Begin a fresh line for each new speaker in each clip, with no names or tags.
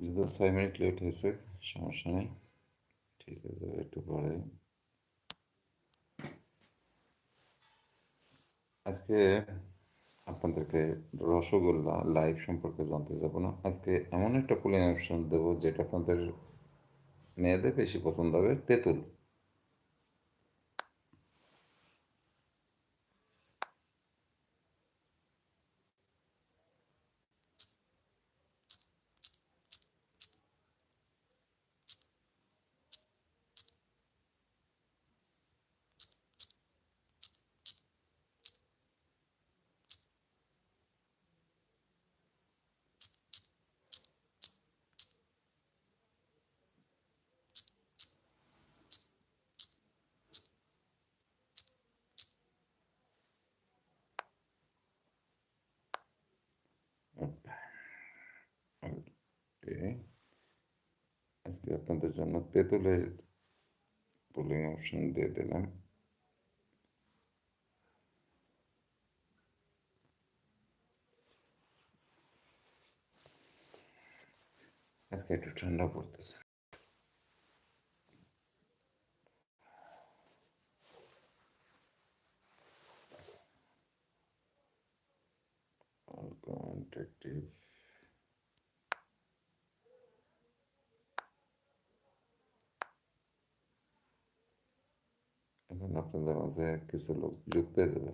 যেহেতু ছয় minute late হয়েছে, সমস্যা নেই। ঠিক আছে, একটু পরে। আজকে আপনাদেরকে রসগোল্লা লাইভ সম্পর্কে জানতে যাব না। আজকে এমন একটা কুলিং অপশন দেবো, যেটা আপনাদের মেয়েদের বেশি পছন্দ হবে, তেঁতুল। আজকে আপনাদের জন্য তেঁতুলের পুলিং অপশন দিয়ে দিলাম। আজকে একটু ঠান্ডা পড়তেছে। Argumentative. এখন আপনাদের মাঝে কিছু লোক যুক্ত হয়ে যাবে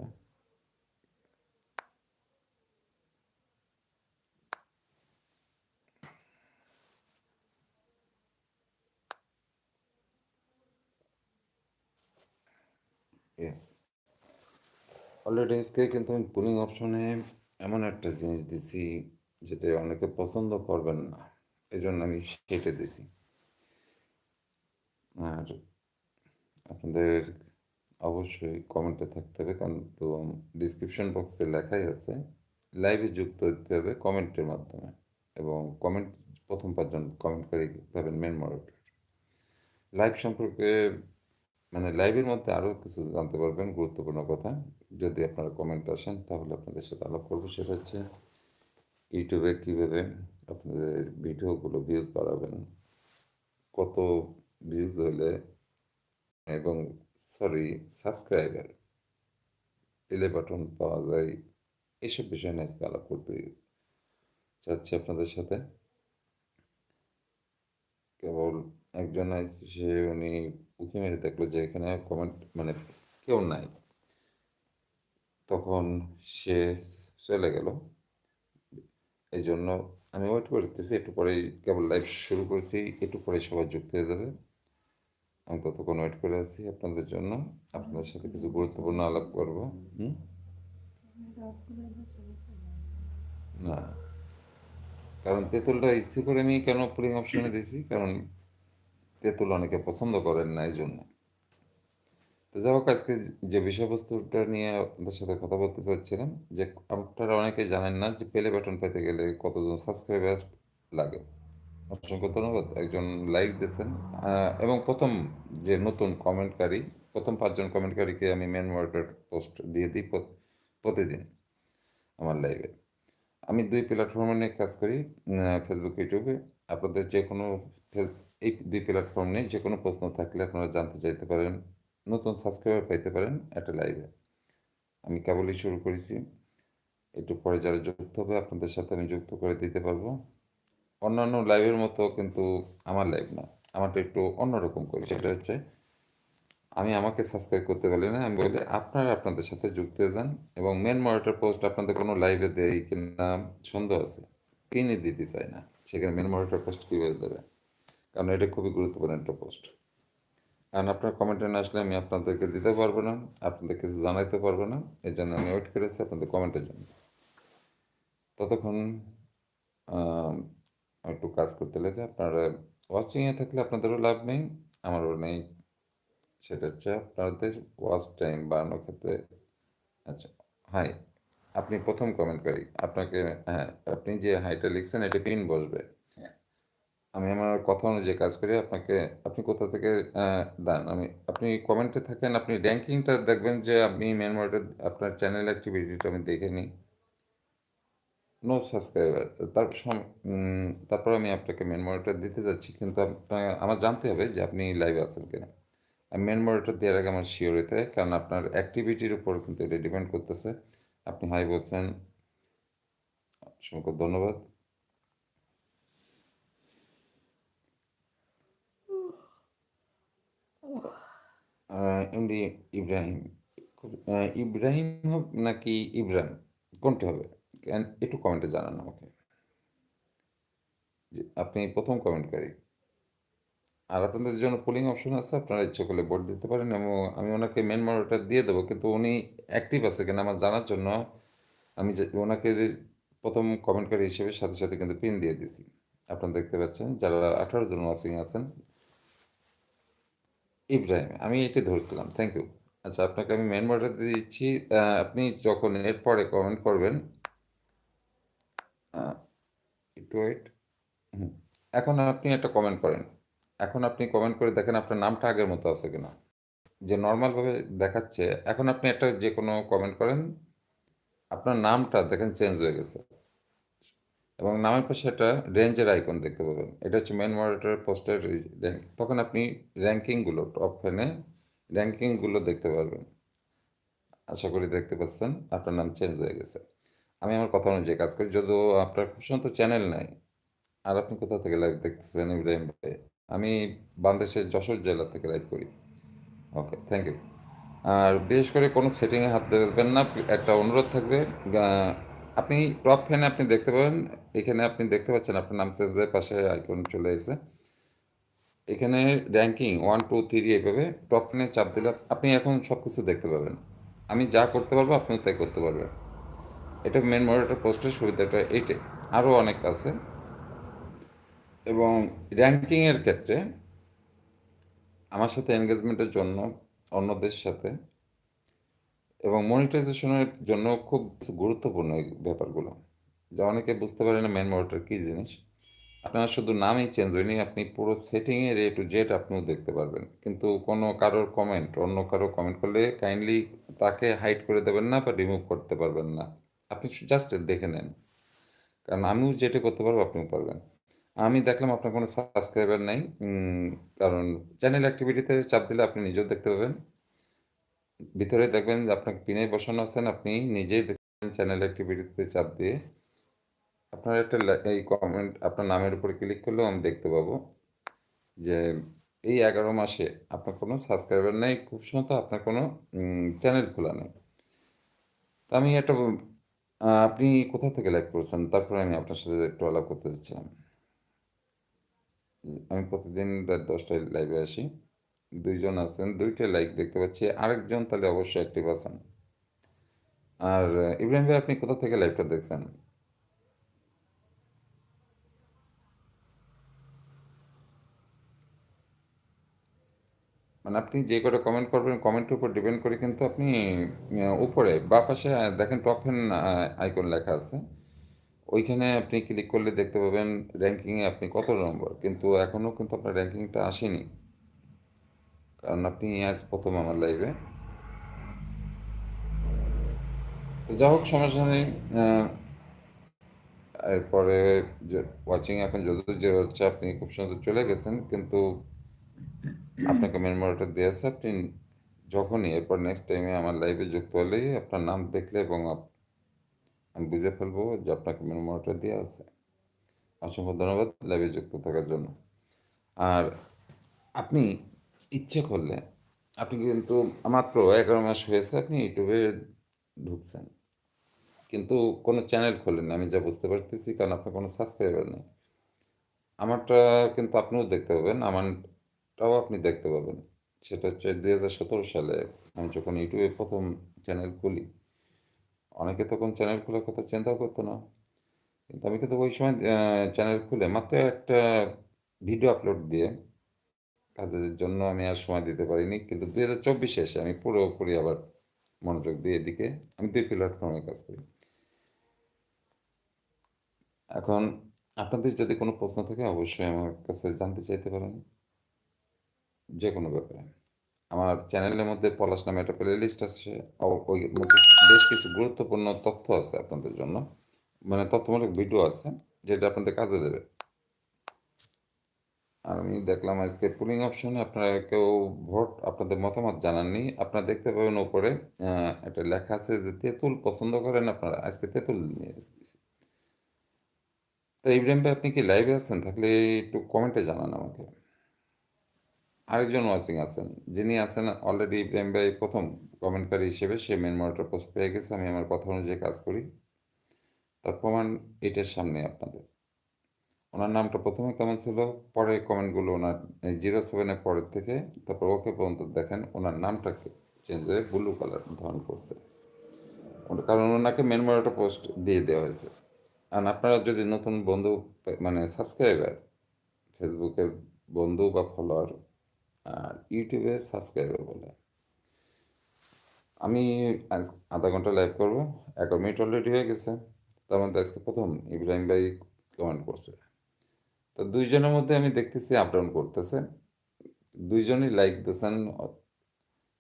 ইয়েস অলরেডি আজকে কিন্তু আমি পুলিং অপশনে এমন একটা জিনিস দিছি যেটা অনেকে পছন্দ করবেন না। এই জন্য আমি সেটা দিছি। আর আপনাদের অবশ্যই কমেন্টে থাকতে হবে, কারণ তো ডিসক্রিপশন বক্সে লেখাই আছে। লাইভে যুক্ত হতে হবে কমেন্টের মাধ্যমে এবং কমেন্ট প্রথম পাঁচজন কমেন্ট করে পাবেন মেন মডারেটর লাইভ সম্পর্কে মানে লাইভের মধ্যে আরও কিছু জানতে পারবেন, গুরুত্বপূর্ণ কথা। যদি আপনারা কমেন্ট আসেন, তাহলে আপনাদের সাথে আলাপ করব। সেটা হচ্ছে, ইউটিউবে কীভাবে আপনাদের ভিডিওগুলো ভিউজ বাড়াবেন, কত ভিউজ হলে এবং সরি সাবস্ক্রাইবার এলে বাটন পাওয়া যায়, এসব বিষয় নিয়ে আজকে আলাপ করতে চাচ্ছি আপনাদের সাথে। কেবল একজন সে উনি উঁকি মেরে দেখল যে এখানে কমেন্ট মানে কেউ নাই। তখন সে চলে গেল। এই জন্য আমি ওয়েট করতেছি একটু পরেই কেবল লাইভ শুরু করেছি, একটু পরে সবাই যুক্ত হয়ে যাবে। আমি ততক্ষণ ওয়েট করে আছি আপনাদের জন্য। আপনাদের সাথে কিছু গুরুত্বপূর্ণ আলাপ করব। না। কারণ তেঁতুলটা ইচ্ছে করে আমি কেন পুলিং অপশনে দিয়েছি? কারণ তেঁতুল অনেকে পছন্দ করেন না এই জন্য যাই হোক, আজকে যে বিষয়বস্তুটা নিয়ে আপনাদের সাথে কথা বলতে চাচ্ছিলাম, যে আপনারা অনেকে জানেন না যে পেলে বাটন পেতে গেলে কতজন সাবস্ক্রাইবার লাগে। অসংখ্য ধন্যবাদ। একজন লাইক দিয়েছেন এবং প্রথম যে নতুন কমেন্টকারী প্রথম পাঁচজন কমেন্টকারীকে আমি মেন ওয়ার্ডের পোস্ট দিয়ে দিই প্রতিদিন আমার লাইভে আমি দুই প্ল্যাটফর্মে নিয়ে কাজ করি ফেসবুক ইউটিউবে আপনাদের যে কোনো এই দুই প্ল্যাটফর্ম নিয়ে যে কোনো প্রশ্ন থাকলে আপনারা জানতে চাইতে পারেন। নতুন সাবস্ক্রাইবার পাইতে পারেন একটা লাইভে আমি কেবলই শুরু করেছি। একটু পরে যারা যুক্ত হবে, আপনাদের সাথে আমি যুক্ত করে দিতে পারব। অন্যান্য লাইভের মতো কিন্তু আমার লাইভ না। আমারটা একটু অন্যরকম করি। সেটা হচ্ছে, আমি আমাকে সাবস্ক্রাইব করতে পারি না, আমি বলি আপনারা আপনাদের সাথে যুক্ত হয়ে যান এবং মেন মনিটর পোস্ট আপনাদের কোনো লাইভে দেয় কিনা সন্দেহ আছে। কিনে দিতে চাই না। সেখানে মেন মনিটর পোস্ট কীভাবে দেবে? কারণ এটা খুবই গুরুত্বপূর্ণ একটা পোস্ট কারণ আপনার কমেন্টে না আসলে আমি আপনাদেরকে দিতে পারব না আপনাদের কিছু জানাইতে পারব না, এই জন্য আমি ওয়েট করেছি আপনাদের কমেন্টের জন্য। ততক্ষণ একটু কাজ করতে লেগে আপনারা ওয়াচিংয়ে থাকলে আপনাদেরও লাভ নেই, আমারও নেই। সেটা হচ্ছে আপনাদের ওয়াচ টাইম বাড়ানোর ক্ষেত্রে আচ্ছা হাই আপনি প্রথম কমেন্ট করি, আপনাকে হ্যাঁ আপনি যে হাইটা লিখছেন, এটা পিন বসবে। আমি আমার কথা অনুযায়ী কাজ করি আপনাকে আপনি কোথা থেকে দেন? আমি আপনি কমেন্টে থাকেন আপনি র্যাঙ্কিংটা দেখবেন যে আপনি মেন আপনার চ্যানেল অ্যাক্টিভিটিটা আমি দেখে নিই। নো সাবস্ক্রাইবার তার সম- উম, তারপর আমি আপনাকে মেন মনিটর দিতে যাচ্ছি কিন্তু আমার জানতে হবে যে আপনি লাইভে আছেন কিনা। আমি মেন মনিটর দেওয়ার আগে আমার শিওর হতে হয় কারণ আপনার অ্যাক্টিভিটির উপর কিন্তু এটা ডিপেন্ড করতেছে। আপনি হাই বলছেন। অসংখ্য ধন্যবাদ। এমডি ইব্রাহিম ইব্রাহিম নাকি ইব্রাহিম কোনটি হবে? একটু কমেন্টে জানান আমাকে। আপনি প্রথম কমেন্টকারী আর আপনাদের জন্য পোলিং অপশন আছে, আপনারা ইচ্ছে করলে ভোট দিতে পারেন এবং আমি ওনাকে মেন মডারেটর দিয়ে দেবো, কিন্তু উনি অ্যাক্টিভ আছে কিনা আমার জানার জন্য আমি ওনাকে যে প্রথম কমেন্টকারী হিসেবে সাথে সাথে কিন্তু পিন দিয়ে দিয়েছি। আপনারা দেখতে পাচ্ছেন, যারা আঠারো জন ওয়াচিং আছেন ইব্রাহিম, আমি এটি ধরছিলাম থ্যাংক ইউ আচ্ছা আপনাকে আমি মেন দিয়ে দিচ্ছি আপনি যখন এর পরে কমেন্ট করবেন একটু ওয়েট। এখন আপনি একটা কমেন্ট করেন। এখন আপনি কমেন্ট করে দেখেন আপনার নামটা আগের মতো আছে কিনা। যে নর্মালভাবে দেখাচ্ছে, এখন আপনি একটা যে কোনো কমেন্ট করেন, আপনার নামটা দেখেন চেঞ্জ হয়ে গেছে। এবং নামের পাশে একটা রেঞ্জের আইকন দেখতে পাবেন। এটা হচ্ছে মেন মনিটরের পোস্টের র্যাঙ্ক তখন আপনি র্যাঙ্কিংগুলো টপ ফেনে র্যাঙ্কিংগুলো দেখতে পারবেন। আশা করি দেখতে পাচ্ছেন, আপনার নাম চেঞ্জ হয়ে গেছে। আমি আমার কথা অনুযায়ী কাজ করি, যদিও আপনার খুব সুন্দর চ্যানেল নাই। আর আপনি কোথা থেকে লাইভ দেখতেছেন ইব্রাহিম ভাই? আমি বাংলাদেশের যশোর জেলা থেকে লাইভ করি। ওকে থ্যাংক ইউ আর বিশেষ করে কোনো সেটিংয়ে হাত দেবেন না, একটা অনুরোধ থাকবে আপনি টপ ফ্যানে আপনি দেখতে পাবেন, এখানে আপনি দেখতে পাচ্ছেন আপনার নাম সেজের পাশে আইকন চলে এসেছে। এখানে র্যাঙ্কিং ওয়ান টু থ্রি এইভাবে টপ ফ্যানে চাপ দিলে আপনি এখন সব কিছু দেখতে পাবেন। আমি যা করতে পারব, আপনিও তাই করতে পারবেন। এটা মেন মডারেটর পোস্টের সুবিধাটা এইটাই। আরও অনেক আছে। এবং র্যাঙ্কিংয়ের ক্ষেত্রে আমার সাথে এনগেজমেন্টের জন্য অন্যদের সাথে এবং মনিটাইজেশনের জন্য খুব গুরুত্বপূর্ণ এই ব্যাপারগুলো। যা অনেকে বুঝতে পারে না মেন মনিটর কী জিনিস। আপনার শুধু নামই চেঞ্জ হয়নি, আপনি পুরো সেটিংয়ের এ টু জেড আপনিও দেখতে পারবেন। কিন্তু কোনো কারোর কমেন্ট অন্য কারও কমেন্ট করলে কাইন্ডলি তাকে হাইড করে দেবেন না বা রিমুভ করতে পারবেন না। আপনি জাস্ট দেখে নেন। কারণ আমিও যেটা করতে পারব, আপনিও পারবেন। আমি দেখলাম আপনার কোনো সাবস্ক্রাইবার নেই। কারণ চ্যানেল অ্যাক্টিভিটিতে চাপ দিলে আপনি নিজেও দেখতে পাবেন। ভিতরে দেখবেন যে আপনাকে পিনে বসানো আছেন আপনি নিজেই দেখবেন চ্যানেল অ্যাক্টিভিটিতে চাপ দিয়ে আপনার একটা এই কমেন্ট আপনার নামের উপরে ক্লিক করলেও আমি দেখতে পাবো যে এই এগারো মাসে আপনার কোনো সাবস্ক্রাইবার নেই, খুব সম্ভবত আপনার কোনো চ্যানেল খোলা নেই। তো আমি একটা আপনি কোথা থেকে লাইভ করছেন? তারপরে আমি আপনার সাথে একটু আলাপ করতে চাচ্ছিলাম। আমি প্রতিদিন রাত দশটায় লাইভে আসি। দুইজন আছেন, দুইটা লাইক দেখতে পাচ্ছি, আরেকজন তাহলে অবশ্যই অ্যাক্টিভ আছেন। আর, ইব্রাহিম ভাই, আপনি কোথা থেকে লাইভটা দেখছেন? মানে আপনি যে কটা কমেন্ট করবেন কমেন্টের উপর ডিপেন্ড করে কিন্তু আপনি উপরে, বা পাশে দেখেন টপ ফ্যান আইকন লেখা আছে। ওইখানে আপনি ক্লিক করলে দেখতে পাবেন র্যাঙ্কিংয়ে আপনি কত নম্বর কিন্তু এখনও কিন্তু আপনার র্যাঙ্কিংটা আসেনি। কারণ আপনি আজ প্রথম আমার লাইভে তো যা হোক সমস্যা নেই এরপরে ওয়াচিং এখন যত যে হচ্ছে, আপনি খুব সুন্দর চলে গেছেন, কিন্তু আপনাকে মেন মনিটর দিয়ে আছে। আপনি যখনই, এরপর নেক্সট টাইমে আমার লাইভে যুক্ত হলেই আপনার নাম দেখলে এবং আমি বুঝে ফেলব যে আপনাকে মনিটর দিয়ে আছে। অসংখ্য ধন্যবাদ লাইভে যুক্ত থাকার জন্য। আর আপনি ইচ্ছে করলে। আপনি কিন্তু মাত্র এগারো মাস হয়েছে আপনি ইউটিউবে ঢুকছেন। কিন্তু কোনো চ্যানেল খোলেন আমি যা বুঝতে পারতেছি, কারণ আপনার কোনো সাবস্ক্রাইবার নেই। আমারটা কিন্তু আপনিও দেখতে পাবেন, আমারটাও আপনি দেখতে পাবেন। সেটা হচ্ছে দুই হাজার সতেরো সালে আমি যখন ইউটিউবে প্রথম চ্যানেল খুলি, অনেকে তখন চ্যানেল খোলার কথা চিন্তাও করতো না। কিন্তু আমি কিন্তু ওই সময় চ্যানেল খুলে মাত্র একটা ভিডিও আপলোড দিয়ে কাজের জন্য আমি আর সময় দিতে পারিনি। কিন্তু দুই হাজার চব্বিশে এসে আমি পুরোপুরি আবার মনোযোগ দিয়ে এদিকে আমি দুই প্ল্যাটফর্মে কাজ করি। এখন আপনাদের যদি কোনো প্রশ্ন থাকে, অবশ্যই আমার কাছে জানতে চাইতে পারেন। যে কোনো ব্যাপারে। আমার চ্যানেলের মধ্যে পলাশ নামে একটা প্লে লিস্ট আছে ওই মধ্যে বেশ কিছু গুরুত্বপূর্ণ তথ্য আছে আপনাদের জন্য। মানে তথ্যমূলক ভিডিও আছে, যেটা আপনাদের কাজে দেবে। আমি দেখলাম আজকে পুলিং অপশনে আপনারা কেউ ভোট আপনাদের মতামত জানাননি। আপনারা দেখতে পাবেন উপরে একটা লেখা আছে যে তেঁতুল পছন্দ করেন আপনারা। আজকে তেঁতুল নিয়ে তো ইব্রাহিম ভাই, আপনি কি লাইভে আছেন? থাকলে একটু কমেন্টে জানান আমাকে। আরেকজন ওয়াচিং আছেন, যিনি আছেন অলরেডি ইব্রাহিম ভাই প্রথম কমেন্টকারী হিসেবে, সে মেন মনিটর পোস্ট পেয়ে গেছে। আমি আমার কথা অনুযায়ী কাজ করি। তার প্রমাণ এটার সামনে আপনাদের। ওনার নামটা প্রথমে কমেন্ট ছিল, পরে কমেন্টগুলো ওনার জিরো সেভেনের পরের থেকে, তারপর ওকে পর্যন্ত দেখেন ওনার নামটাকে চেঞ্জ হয়ে ব্লু কালার ধারণ করছে। কারণ ওনাকে মেন মনিটর পোস্ট দিয়ে দেওয়া হয়েছে। আর আপনারা যদি নতুন বন্ধু মানে সাবস্ক্রাইবার ফেসবুকের বন্ধু বা ফলোয়ার আর ইউটিউবে সাবস্ক্রাইবার বলে, আমি আধা ঘণ্টা লাইভ করব এগারো মিনিট অলরেডি হয়ে গেছে, তার মধ্যে আজকে প্রথম ইব্রাহিম ভাই কমেন্ট করছে। তো দুইজনের মধ্যে আমি দেখতেছি আপ ডাউন করতেছে। দুইজনই লাইক দিয়েছেন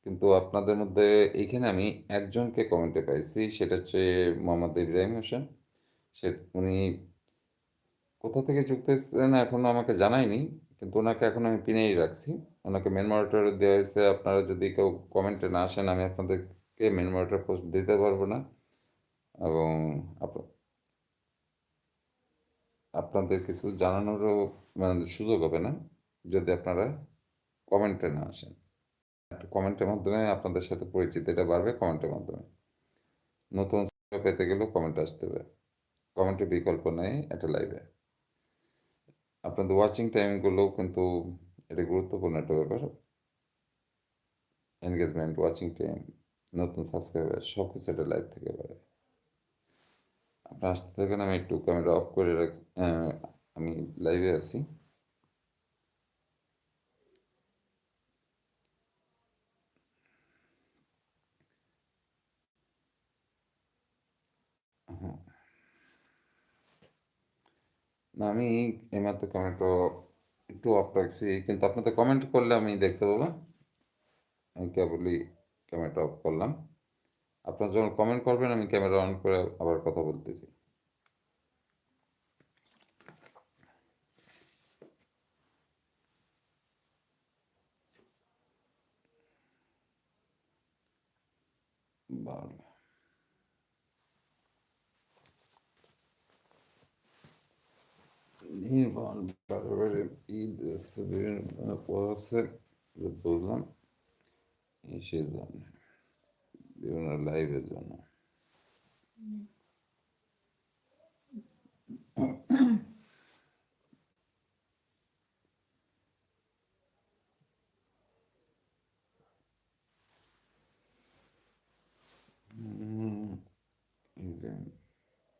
কিন্তু আপনাদের মধ্যে এইখানে আমি একজনকে কমেন্টে পাইছি, সেটা হচ্ছে মোহাম্মদ ইব্রাহিম হোসেন। সে, উনি কোথা থেকে যুক্ত হয়েছেন এখনও আমাকে জানায়নি, কিন্তু ওনাকে এখন আমি পিনেই রাখছি। ওনাকে মেন মনিটর দেওয়া হয়েছে। আপনারা যদি কেউ কমেন্টে না আসেন, আমি আপনাদেরকে মেন মনিটর পোস্ট দিতে পারব না। এবং আপনাদের কিছু জানানোরও মানে সুযোগ হবে না, যদি আপনারা কমেন্টে না আসেন। কমেন্টের মাধ্যমে আপনাদের সাথে পরিচিতিটা বাড়বে কমেন্টের মাধ্যমে। নতুন পেতে গেলেও কমেন্ট আসতে হবে। কমেন্টের বিকল্প নেই একটা লাইভে আপনাদের ওয়াচিং টাইমগুলোও কিন্তু এটা গুরুত্বপূর্ণ একটা ব্যাপার। এনগেজমেন্ট ওয়াচিং টাইম নতুন সাবস্ক্রাইবার সব কিছু একটা লাইভ থেকে পারে আপনার আসতে থাকেন আমি একটু ক্যামেরা অফ করে রাখ আমি লাইভে আছি। হ্যাঁ। না, আমি এইমাত্র ক্যামেরাটা একটু অফ রাখছি, কিন্তু আপনাদের কমেন্ট করলে আমি দেখতে পাবো। আমি কেবলই ক্যামেরাটা অফ করলাম। আপনারা যখন কমেন্ট করবেন, আমি ক্যামেরা অন করে আবার কথা বলতেছি। হচ্ছে বুঝলাম সেই জন্য বিভিন্ন লাইভের জন্য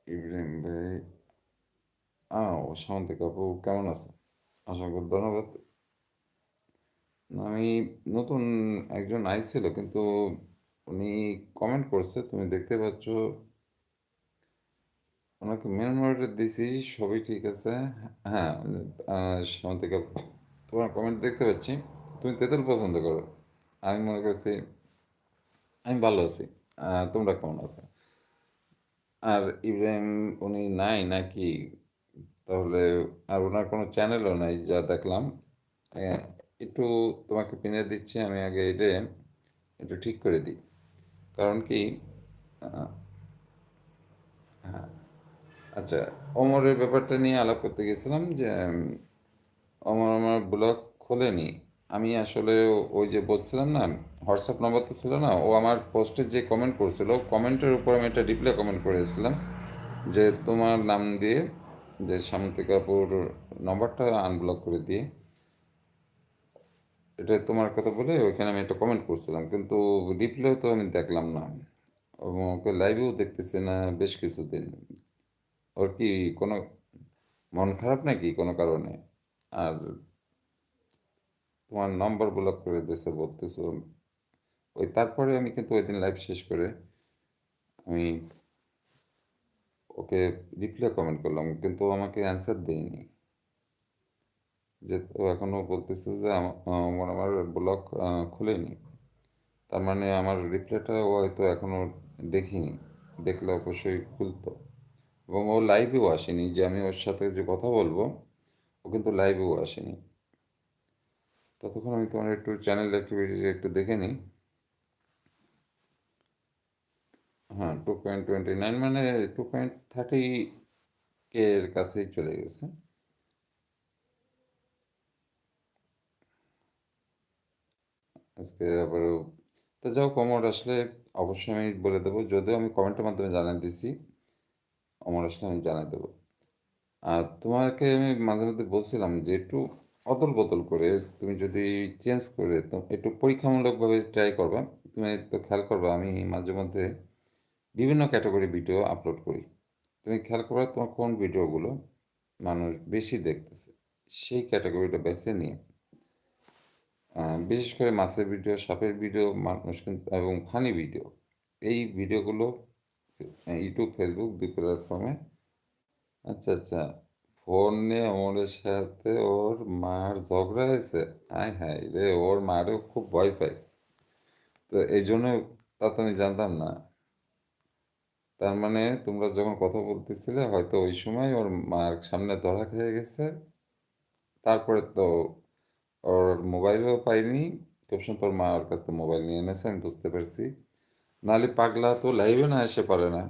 ইব্রাহিম ভাই আহ ও সামন্তিক আপু কেমন আছো অসংখ্য ধন্যবাদ আমি নতুন একজন আইছিল কিন্তু উনি কমেন্ট করছে, তুমি দেখতে পাচ্ছ, ওনাকে মেন মনিটর দিছি, সবই ঠিক আছে। হ্যাঁ সামন্তিক আপু তোমার কমেন্ট দেখতে পাচ্ছি। তুমি তেঁতুল পছন্দ করো। আমি মনে করছি, আমি ভালো আছি। তোমরা কেমন আছো? আর ইব্রাহিম, উনি নাই নাকি? তাহলে আর ওনার কোনো চ্যানেলও নাই যা দেখলাম। একটু তোমাকে পিনে দিচ্ছি, আমি আগে এটা একটু ঠিক করে দিই। কারণ কি আহ, আচ্ছা ওমরের ব্যাপারটা নিয়ে আলাপ করতে গেছিলাম যে ওমর আমার ব্লগ খোলেনি। আমি আসলে ওই যে বলছিলাম না হোয়াটসঅ্যাপ নম্বর তো ছিল না ও আমার পোস্টে যে কমেন্ট করছিল কমেন্টের উপর আমি একটা রিপ্লাই কমেন্ট করেছিলাম যে তোমার নাম দিয়ে যে সামন্তিকাপুর নম্বরটা আনব্লক করে দিয়ে এটা তোমার কথা বলে ওইখানে আমি একটা কমেন্ট করছিলাম, কিন্তু রিপ্লাই তো আমি দেখলাম না। ওকে লাইভেও দেখতেছি না বেশ কিছুদিন। ওর কি কোনো মন খারাপ নাকি কোনো কারণে? আর তোমার নম্বর ব্লক করে দিয়েছে, বলতেছো ওই তারপরে আমি কিন্তু ওই দিন লাইভ শেষ করে আমি ওকে রিপ্লাই কমেন্ট করলাম, কিন্তু আমাকে অ্যান্সার দেয়নি। যে ও এখনও বলতেছে যে আমার আমার ব্লগ খুলেনি। তার মানে আমার রিপ্লাইটা ও হয়তো এখনও দেখিনি। দেখলে অবশ্যই খুলতো। এবং ও লাইভেও আসেনি যে আমি ওর সাথে যে কথা বলব, ও কিন্তু লাইভেও আসেনি। ততক্ষণ আমি তোমার একটু চ্যানেল অ্যাক্টিভিটি একটু দেখে নিই। হ্যাঁ টু পয়েন্ট টোয়েন্টি নাইন মানে টু পয়েন্ট থার্টি কে এর কাছেই চলে গেছে। আজকে আবার তো যাও কমর আসলে অবশ্যই আমি বলে দেবো, যদিও আমি কমেন্টের মাধ্যমে জানিয়ে দিছি অমর আসলে আমি জানিয়ে দেবো। আর তোমাকে আমি মাঝে মধ্যে বলছিলাম যে একটু অদল বদল করে তুমি যদি চেঞ্জ করে তো একটু পরীক্ষামূলকভাবে ট্রাই করবা, তুমি তো খেয়াল করবা, আমি মাঝে মধ্যে বিভিন্ন ক্যাটাগরি ভিডিও আপলোড করি। তুমি খেয়াল করবা তোমার কোন ভিডিওগুলো মানুষ বেশি দেখতেছে, সেই ক্যাটাগরিটা বেছে নিয়ে বিশেষ করে মাছের ভিডিও সাপের ভিডিও মানুষ কিন্তু এবং ফানি ভিডিও এই ভিডিওগুলো ইউটিউব ফেসবুক দুই প্ল্যাটফর্মে আচ্ছা আচ্ছা। ফোনে ওর সাথে ওর মার ঝগড়া হয়েছে? হায় হায় রে, ওর মারও খুব ভয় পায়। তো এই জন্য তা তো আমি জানতাম না। তার মানে তোমরা যখন কথা বলতেছিলে, হয়তো ওই সময় ওর মার সামনে ধরা খেয়ে গেছে। তারপরে তো ওর মোবাইলও পাইনি খুব তোর মা ওর কাছ থেকে মোবাইল নিয়ে এনেছে আমি বুঝতে পারছি নাহলে পাগলা তো লাইভে না এসে পারে না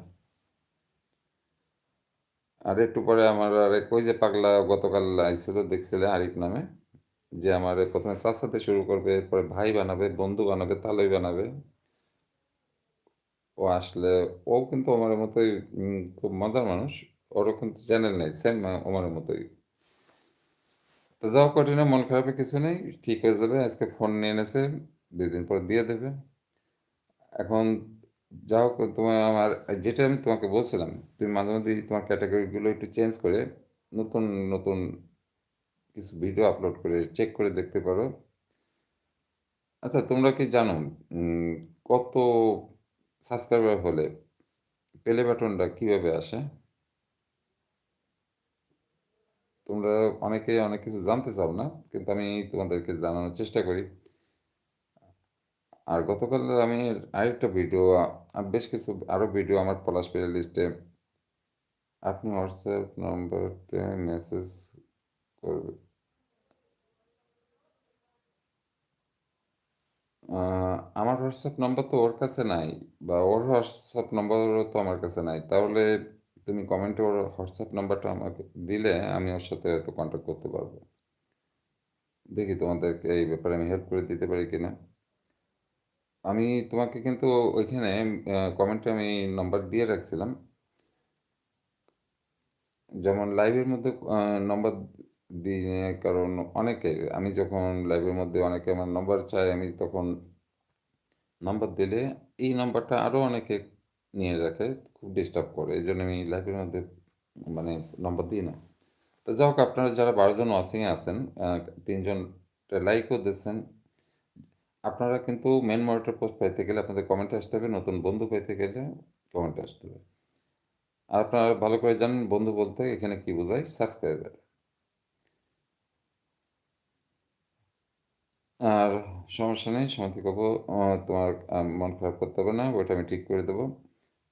আর একটু পরে আমার আরে কই যে পাগলা গতকাল আইছিল দেখছিলে আরিফ নামে যে আমার প্রথমে চাচাতে শুরু করবে এরপরে ভাই বানাবে বন্ধু বানাবে তালই বানাবে ও আসলে ও কিন্তু আমার মতোই খুব মজার মানুষ ওরও কিন্তু চ্যানেল নেই সেম আমার মতোই তো যাও কঠিনে মন খারাপের কিছু নেই, ঠিক হয়ে যাবে, আজকে ফোন নিয়ে এনেছে, দুই দিন পর দিয়ে দেবে। এখন যা হোক তোমার আমার যেটা আমি তোমাকে বলছিলাম, তুমি মাঝে মধ্যে তোমার ক্যাটাগরিগুলো একটু চেঞ্জ করে নতুন নতুন কিছু ভিডিও আপলোড করে, চেক করে দেখতে পারো। আচ্ছা তোমরা কি জানো কত সাবস্ক্রাইবার হলে প্লে বাটনটা কীভাবে আসে? তোমরা অনেকে অনেক কিছু জানতে চাও না, কিন্তু আমি তোমাদেরকে জানানোর চেষ্টা করি। আর গতকাল আমি আরেকটা ভিডিও বেশ কিছু আরও ভিডিও আমার পলাশ প্লে লিস্টে আপনি হোয়াটসঅ্যাপ নম্বরটা মেসেজ করবে। আমার হোয়াটসঅ্যাপ নম্বর তো ওর কাছে নাই, বা ওর হোয়াটসঅ্যাপ নম্বরও তো আমার কাছে নাই। তাহলে তুমি কমেন্টে ওর হোয়াটসঅ্যাপ নাম্বারটা আমাকে দিলে আমি ওর সাথে হয়তো কন্ট্যাক্ট করতে পারব। দেখি তোমাদেরকে এই ব্যাপারে আমি হেল্প করে দিতে পারি কিনা। আমি তোমাকে কিন্তু ওইখানে কমেন্টে আমি নাম্বার দিয়ে রাখছিলাম। যেমন লাইভের মধ্যে নম্বর দিই কারণ অনেকে, আমি যখন লাইভের মধ্যে অনেকে আমার নম্বর চাই আমি তখন নম্বর দিলে এই নাম্বারটা আরও অনেকে নিয়ে রাখে খুব ডিস্টার্ব করে। এই জন্য আমি লাইভের মধ্যে মানে নম্বর দিই না। তো যাই হোক, আপনারা যারা বারোজন ওয়াচিংয়ে আছেন তিনজন লাইকও দিচ্ছেন। আপনারা কিন্তু মেন মনিটর পোস্ট পাইতে গেলে আপনাদের কমেন্টে আসতে হবে, নতুন বন্ধু পাইতে গেলে কমেন্টে আসতে হবে। আর আপনারা ভালো করে জানেন বন্ধু বলতে এখানে কি বোঝায় সাবস্ক্রাইবার আর সমস্যা নেই সমাধি করব তোমার মন খারাপ করতে হবে না, ওইটা আমি ঠিক করে দেবো।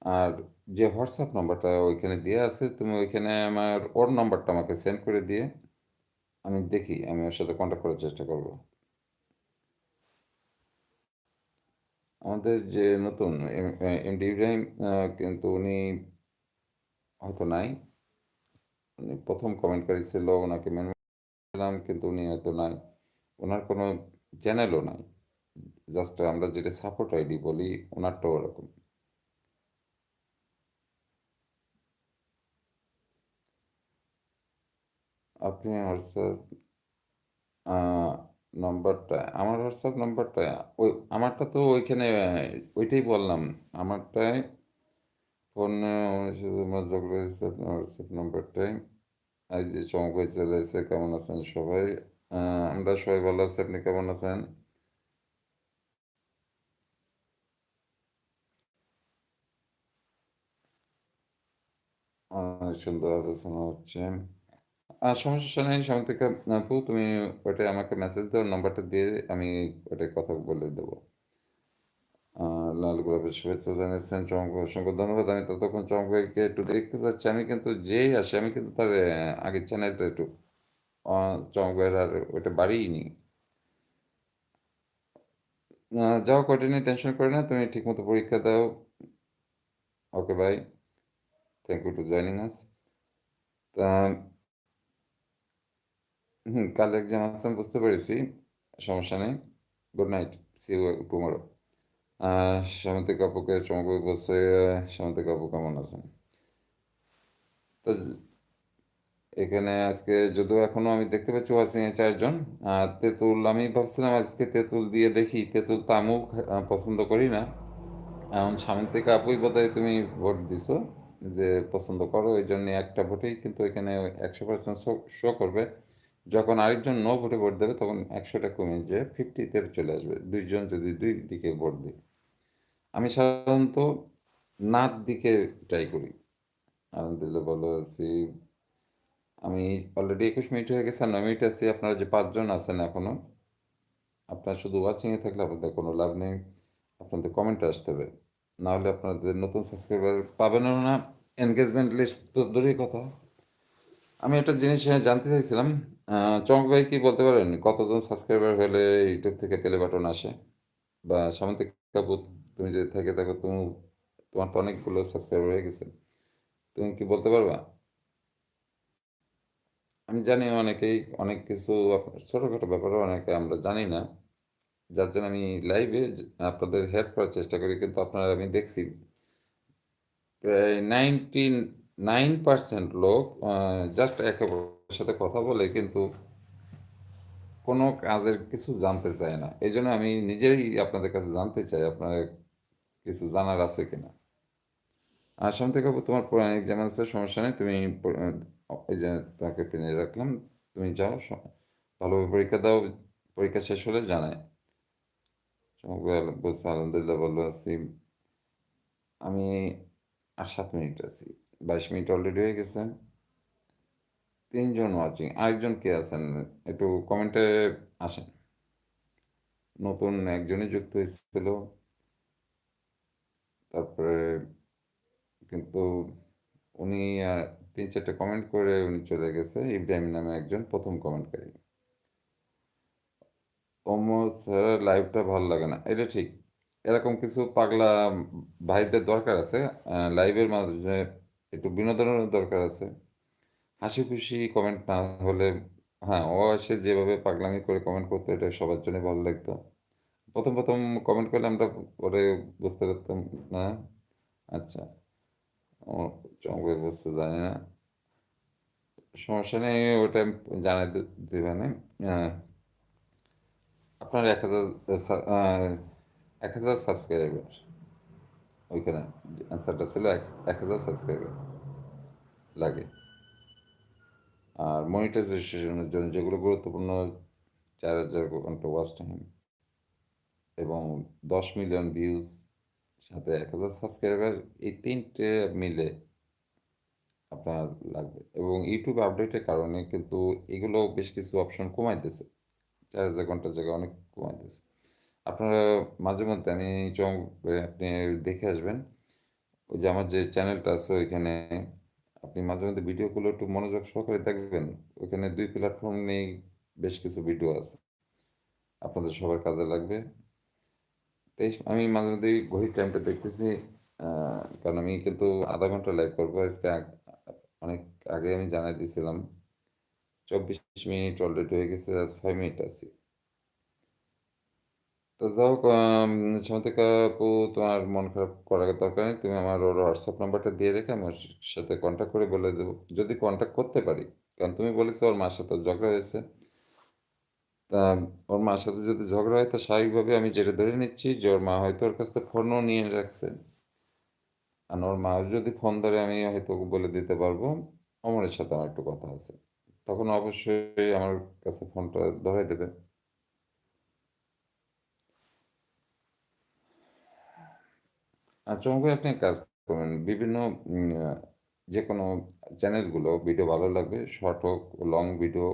আর যে হোয়াটসঅ্যাপ নাম্বারটা ওইখানে দিয়ে আছে, তুমি ওইখানে আমার ওর নাম্বারটা আমাকে সেন্ড করে দিয়ে আমি দেখি, আমি ওর সাথে কন্ট্যাক্ট করার চেষ্টা করব। আমাদের যে নতুন এমডি ইব্রাহিম কিন্তু উনি হয়তো নাই। উনি প্রথম কমেন্টকারী ছিল ওনাকে মেনু করলাম কিন্তু উনি হয়তো নাই। ওনার কোনো চ্যানেলও নাই। জাস্ট আমরা যেটা সাপোর্ট আইডি বলি, ওনারটাও ওরকম। আপনি হোয়াটসঅ্যাপ নম্বরটা, আমার হোয়াটসঅ্যাপ নাম্বারটা, ওই, আমারটা তো ওইখানে, ওইটাই বললাম। আমারটায় ফোনে আপনার হোয়াটসঅ্যাপ নাম্বারটাই। এই যে চমক হয়ে চলে এসেছে, কেমন আছেন সবাই? আমরা সবাই ভালো আছি, আপনি কেমন আছেন? সুন্দর আলোচনা হচ্ছে। আর সমস্যা নেই সামন্তিকা, আপু, তুমি ওইটা আমাকে মেসেজ দাও নাম্বারটা দিয়ে আমি ওইটা কথা বলে দেবো। লাল গোলাপের শুভেচ্ছা জানিয়েছেন, চমক অসংখ্য ধন্যবাদ। আমি ততক্ষণ চমক ভাইকে একটু দেখতে চাচ্ছি। আমি কিন্তু যেই আসে, আমি কিন্তু তার আগের চ্যানেলটা একটু চমক ভাইয়ের আর ওইটা বাড়িই নি যাও কঠিন টেনশন করে না, তুমি ঠিকমতো পরীক্ষা দাও। Okay bye thank you to joining us তা হুম, কাল এক্সাম আছে বুঝতে পেরেছি। সমস্যা নেই। Good night see you tomorrow Samantik আপুকে চমক বলছে সামন্তিক আপু কেমন আছেন? তো এখানে আজকে যদিও এখনও আমি দেখতে পাচ্ছি ওয়াচিং এ চারজন তেঁতুল, আমি ভাবছিলাম আজকে তেঁতুল দিয়ে দেখি। তেঁতুল তো আমিও পছন্দ করি না। এখন সামনে থেকে আপুই বোধহয় তুমি ভোট দিছো, যে পছন্দ করো এই জন্য একটা ভোটেই কিন্তু এখানে একশো পার্সেন্ট শো করবে। যখন আরেকজন নো ভোটে ভোট দেবে, তখন একশোটা কমে যে ফিফটিতে চলে আসবে। দুইজন যদি দুই দিকে ভোট দিই আমি সাধারণত নার দিকে ট্রাই করি। আলহামদুলিল্লাহ ভালো আছি। আমি অলরেডি একুশ মিনিট হয়ে গেছে, নয় মিনিট আছি। আপনারা যে পাঁচজন আছেন এখনও আপনারা শুধু ওয়াচিংয়ে থাকলে আপনাদের কোনো লাভ নেই। আপনাদের কমেন্ট আসতে হবে। নাহলে আপনাদের নতুন সাবস্ক্রাইবার পাবেনও না। এনগেজমেন্ট লিস্ট তো দূরের কথা। আমি একটা জিনিস জানতে চাইছিলাম চমক ভাই কি বলতে পারেন? কতজন সাবস্ক্রাইবার হলে ইউটিউব থেকে প্লে বাটন আসে? বা সামন্তিক কাপু তুমি যদি থেকে দেখো তুমি, তোমার তো অনেকগুলো সাবস্ক্রাইবার হয়ে গেছে। তুমি কি বলতে পারবা? আমি জানি অনেকেই অনেক কিছু ছোটখাটো ব্যাপারও অনেকে আমরা জানি না। যার জন্য আমি লাইভে আপনাদের হেল্প করার চেষ্টা করি, কিন্তু আপনারা আমি দেখছি। প্রায় নাইনটি নাইন পার্সেন্ট লোক জাস্ট একে সাথে কথা বলে কিন্তু কোনো কাজের কিছু জানতে চায় না। এই জন্য আমি নিজেই আপনাদের কাছে জানতে চাই, আপনার কিছু জানার আছে কিনা। আর সামনে থেকে তোমার এক্সাম আছে, সমস্যা নেই, তুমি এই যে তোমাকে পেনে রাখলাম, তুমি যাও ভালোভাবে পরীক্ষা দাও, পরীক্ষা শেষ হলে বলছে, আলহামদুলিল্লাহ ভালো আছি। আমি আর সাত মিনিট আছি। বাইশ মিনিট অলরেডি হয়ে গেছে। তিনজন ওয়াচিং আরেকজন কে আছেন? একটু কমেন্টে আসেন। নতুন একজনই যুক্ত হয়েছিল। তারপরে কিন্তু উনি তিন চারটে কমেন্ট করে উনি চলে গেছে ইব্রাহিম নামে একজন প্রথম কমেন্টকারী ওমর স্যার লাইভটা ভালো লাগে না। এটা ঠিক। এরকম কিছু পাগলা ভাইদের দরকার আছে লাইভের মাঝে একটু বিনোদনের দরকার আছে। হাসি খুশি কমেন্ট না হলে হ্যাঁ ও এসে যেভাবে পাগলামি করে কমেন্ট করতো, এটা সবার জন্য ভালো লাগতো। প্রথম প্রথম কমেন্ট করলে আমরা পরে বুঝতে পারতাম, না? আচ্ছা। ও চমকে বুঝতে জানি না। সমস্যা নেই ওটা জানাই দেবেন। আপনার এক হাজার এক হাজার সাবস্ক্রাইবার ওইখানে অ্যান্সারটা ছিল এক হাজার সাবস্ক্রাইবার লাগে। আর মনিটাইজেশনের জন্য যেগুলো গুরুত্বপূর্ণ, চার হাজার ঘণ্টা ওয়াচ টাইম এবং দশ মিলিয়ন ভিউজ সাথে এক হাজার সাবস্ক্রাইবার এই তিনটে মিলে আপনার লাগবে। এবং ইউটিউব আপডেটের কারণে কিন্তু এগুলো বেশ কিছু অপশন কমাই দিয়েছে চার হাজার ঘণ্টার জায়গায় অনেক কমাই দিয়েছে আপনারা মাঝে মধ্যে আমি চমক আপনি দেখে আসবেন। ওই যে আমার যে চ্যানেলটা আছে ওইখানে আপনি মাঝে মধ্যে ভিডিওগুলো একটু মনোযোগ সহকারে দেখবেন। ওইখানে দুই প্ল্যাটফর্ম নিয়ে বেশ কিছু ভিডিও আছে। আপনাদের সবার কাজে লাগবে। তাই আমি মাঝে মধ্যে ঘড়ির টাইমটা দেখতেছি কারণ আমি কিন্তু আধা ঘণ্টা লাইভ করব। আজকে অনেক আগে আমি জানাই দিয়েছিলাম চব্বিশ মিনিট অলরেডি হয়ে গেছে, আর ছয় মিনিট আছি। তো যাই হোক সমিতিকা আপু তোমার মন খারাপ করার দরকার নেই, তুমি আমার ওর হোয়াটসঅ্যাপ নাম্বারটা দিয়ে রেখে আমি ওর সাথে কন্ট্যাক্ট করে বলে দেবো। যদি কন্ট্যাক্ট করতে পারি, কারণ তুমি বলেছ ওর মার সাথে ঝগড়া হয়েছে। তা ওর মার সাথে যদি ঝগড়া হয়, তা স্বাভাবিকভাবে আমি যেটা ধরে নিচ্ছি যে ওর মা হয়তো ওর কাছ থেকে ফোনও নিয়ে রাখছে। আর ওর মা যদি ফোন ধরে, আমি হয়তো বলে দিতে পারব। অমরের সাথে আমার একটু কথা আছে। তখন অবশ্যই আমার কাছে ফোনটা ধরাই দেবে। আর চমকে আপনি কাজ করবেন বিভিন্ন যে কোনো চ্যানেলগুলো ভিডিও ভালো লাগবে, শর্ট হোক, লং ভিডিও,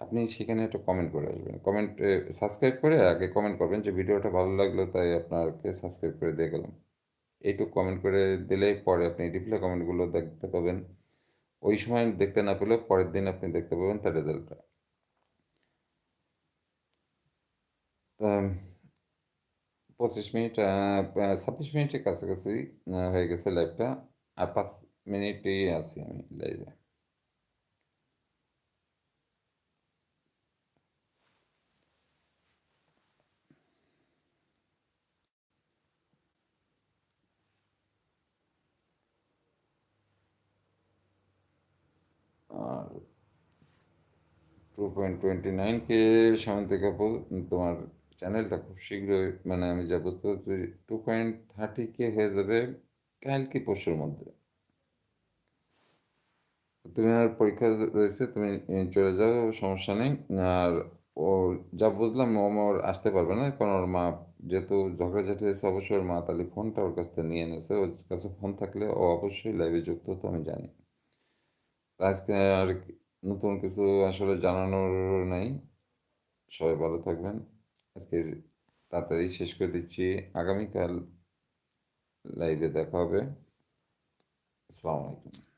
আপনি সেখানে একটা কমেন্ট করে আসবেন। কমেন্ট সাবস্ক্রাইব করে আগে কমেন্ট করবেন যে ভিডিওটা ভালো লাগল তাই আপনাকে সাবস্ক্রাইব করে দিয়ে গেলাম। এইটুকু কমেন্ট করে দিলে পরে আপনি রিপ্লাই কমেন্টগুলো দেখতে পাবেন। ওই সময় দেখতে না পেলেও পরের দিন আপনি দেখতে পাবেন তার রেজাল্টটা পঁচিশ মিনিট ছাব্বিশ মিনিটের কাছাকাছি হয়ে গেছে লাইভটা আর পাঁচ মিনিটই আছি আমি লাইভে two point twenty nine K Samantik আপু তোমার চ্যানেলটা খুব শীঘ্রই মানে আমি যা বুঝতে পারছি টু পয়েন্ট থার্টি কে হয়ে যাবে কাল কি পরশুর মধ্যে। তুমি আর পরীক্ষা রয়েছে, তুমি চলে যাও, সমস্যা নেই। আর ও যা বুঝলাম ও আমার আসতে পারবে না, কারণ ওর মা যেহেতু ঝগড়াঝাটি হয়েছে, অবশ্যই ওর মা তাহলে ফোনটা ওর কাছ থেকে নিয়ে এনেছে। ওর কাছে ফোন থাকলে ও অবশ্যই লাইভে যুক্ত হতো, আমি জানি। আজকে আর নতুন কিছু আসলে জানানোর নাই। সবাই ভালো থাকবেন। আজকে তাড়াতাড়ি শেষ করে দিচ্ছি। আগামীকাল লাইভে দেখা হবে। আসসালামু আলাইকুম।